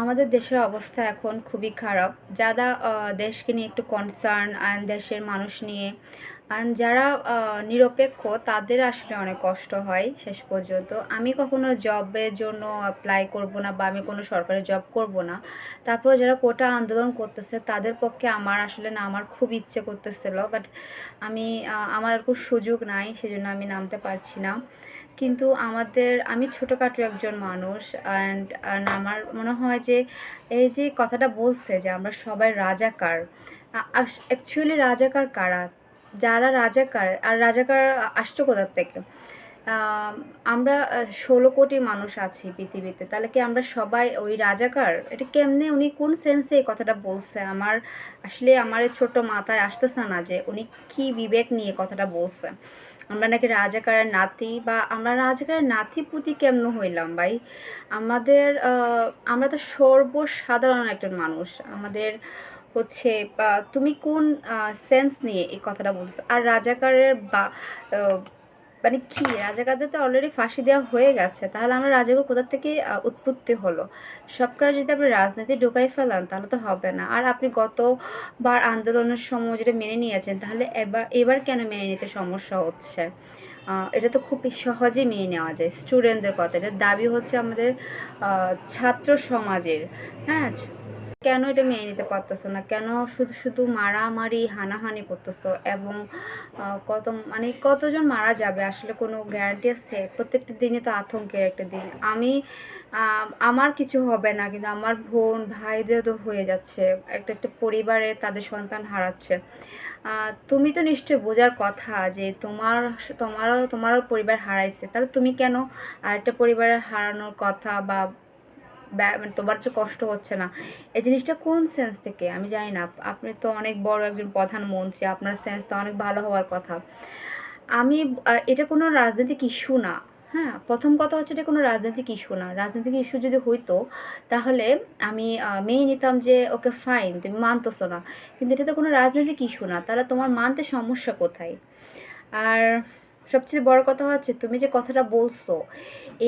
আমাদের দেশের অবস্থা এখন খুবই খারাপ। যারা দেশকে নিয়ে একটু কনসার্ন অ্যান্ড দেশের মানুষ নিয়ে অ্যান্ড যারা নিরপেক্ষ, তাদের আসলে অনেক কষ্ট হয় শেষ পর্যন্ত। আমি কখনো জবের জন্য অ্যাপ্লাই করব না বা আমি কোনো সরকারি জব করব না। তারপর যারা কোটা আন্দোলন করতেছে, তাদের পক্ষে আমার আসলে না, আমার খুব ইচ্ছে করতেছিল বাট আমি আমার আর কোনো সুযোগ নাই, সেজন্য আমি নামতে পারছি না। কিন্তু আমাদের, আমি ছোটোখাটো একজন মানুষ অ্যান্ড অ্যান্ড আমার মনে হয় যে এই যে কথাটা বলছে যে আমরা সবাই রাজাকার অ্যাকচুয়ালি রাজাকার কারা? যারা রাজাকার, আর রাজাকার আসছে কোথার থেকে? আমরা ষোলো কোটি মানুষ আছি পৃথিবীতে, তাহলে কি আমরা সবাই ওই রাজাকার? এটা কেমনে উনি কোন সেন্সে এই কথাটা বলছে? আমার আসলে আমার ছোট্ট মাথায় আসতেছে না যে উনি কি বিবেক নিয়ে কথাটা বলছে। আমরা নাকি রাজাকারের নাতি বা আমরা রাজাকারের নাতি পুতি কেমন হইলাম ভাই? আমাদের আমরা তো সর্বসাধারণ একজন মানুষ। আমাদের হচ্ছে তুমি কোন সেন্স নিয়ে এই কথাটা বলছো আর রাজাকারের বা মানে কি, রাজাকারদের তো অলরেডি ফাঁসি দেওয়া হয়ে গেছে। তাহলে আমরা রাজাকার কোথা থেকে উৎপত্তি হলো? সব সবকার যদি আপনি রাজনীতি ঢুকাই ফেলান, তাহলে তো হবে না। আর আপনি গতবার আন্দোলনের সময় যেটা মেনে নিয়েছেন, তাহলে এবার এবার কেন মেনে নিতে সমস্যা হচ্ছে? এটা তো খুব সহজেই মেনে নেওয়া যায় স্টুডেন্টদের কথা। এটার দাবি হচ্ছে আমাদের ছাত্র সমাজের হ্যাঁ? কেন এটা মেনে নিতে পারতেছো না? কেন শুধু শুধু মারামারি, হানাহানি করতেছো? এবং কত মানে কতজন মারা যাবে? আসলে কোনো গ্যারান্টি আছে? প্রত্যেকটা দিনে তো আতঙ্কের একটা দিন। আমি আমার কিছু হবে না, কিন্তু আমার বোন ভাইদের তো হয়ে যাচ্ছে। একটা একটা পরিবারে তাদের সন্তান হারাচ্ছে। তুমি তো নিশ্চয়ই বোঝার কথা যে তোমার, তোমারও তোমারও পরিবার হারাইছে। তাহলে তুমি কেন আরেকটা পরিবারের হারানোর কথা বা তোমার যে কষ্ট হচ্ছে না, এই জিনিসটা কোন সেন্স থেকে? আমি জানি না আপনি তো অনেক বড় একজন প্রধানমন্ত্রী, আপনার সেন্স তো অনেক ভালো হওয়ার কথা। আমি এটা কোনো রাজনৈতিক ইস্যু না হ্যাঁ? প্রথম কথা হচ্ছে এটা কোনো রাজনৈতিক ইস্যু না। রাজনৈতিক ইস্যু যদি হইতো, তাহলে আমি মেনে নিতাম যে, ওকে ফাইন তুমি মানতেছো না। কিন্তু এটা তো কোনো রাজনৈতিক ইস্যু না, তাহলে তোমার মানতে সমস্যা কোথায়? আর সবচেয়ে বড় কথা হচ্ছে, তুমি যে কথাটা বলছো,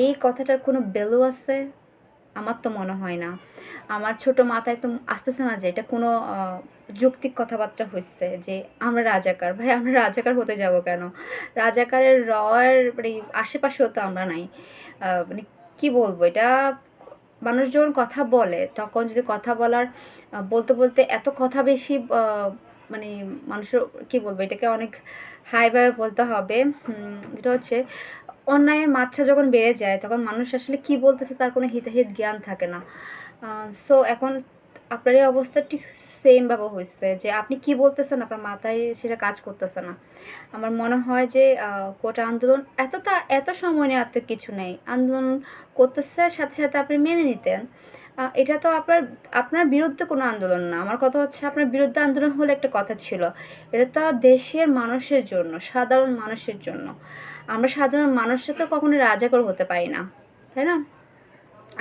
এই কথাটার কোনো ভ্যালু আছে? আমার তো মনে হয় না। আমার ছোট মাথায় তো আসতেছে না যে, এটা কোনো যৌক্তিক কথাবার্তা হচ্ছে যে, আমরা রাজাকার। ভাই, আমরা রাজাকার হতে যাব কেন? রাজাকারের রয়ের মানে আশেপাশেও তো আমরা নাই। মানে কী বলব? এটা মানুষ যখন কথা বলে, তখন যদি কথা বলার বলতে বলতে এত কথা বেশি মানে মানুষের, কি বলব? এটাকে অনেক হাইভাবে বলতে হবে। যেটা হচ্ছে অন্যায়ের মাত্রা যখন বেড়ে যায়, তখন মানুষ আসলে কি বলতেছে তার কোনো হিতাহিত জ্ঞান থাকে না। সো এখন আপনার এই অবস্থা ঠিক সেমভাবে হয়েছে যে আপনি কি বলতেছেন আপনার মাথায় সেটা কাজ করতেছে না। আমার মনে হয় যে কোটা আন্দোলন এতটা, এত সময় নেওয়ার তো কিছু নেই। আন্দোলন করতেছে, সাথে সাথে আপনি মেনে নিতেন। এটা তো আপনার আপনার বিরুদ্ধে কোনো আন্দোলন না। আমার কথা হচ্ছে আপনার বিরুদ্ধে আন্দোলন হলে একটা কথা ছিল। এটা তো দেশের মানুষের জন্য, সাধারণ মানুষের জন্য। আমরা সাধারণ মানুষের তো কখনো রাজাকর হতে পারি না, তাই না?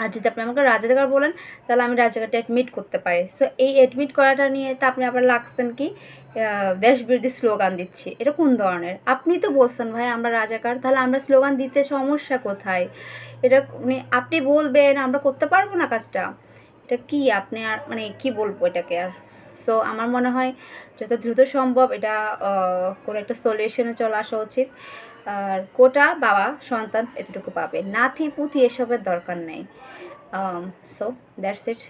আর যদি আপনি আমাকে রাজাকার বলেন, তাহলে আমি রাজাকারটা অ্যাডমিট করতে পারি। সো এই অ্যাডমিট করাটা নিয়ে তো আপনি আবার লাগছেন কি? দেশ বিরোধী স্লোগান দিচ্ছি। এটা কোন ধরনের? আপনি তো বলছেন, ভাই, আমরা রাজাকার, তাহলে আমরা স্লোগান দিতে সমস্যা কোথায়? এটা মানে আপনি বলবেন, আমরা করতে পারব না কাজটা। এটা কি আপনি আর মানে কি বলব এটাকে আর? সো আমার মনে হয় যত দ্রুত সম্ভব এটা কোনো একটা সলিউশনে চলে আসা উচিত। আর কোটা বাবা সন্তান এতটুকু পাবে। নাথি পুঁথি এসবের দরকার নেই। So that's it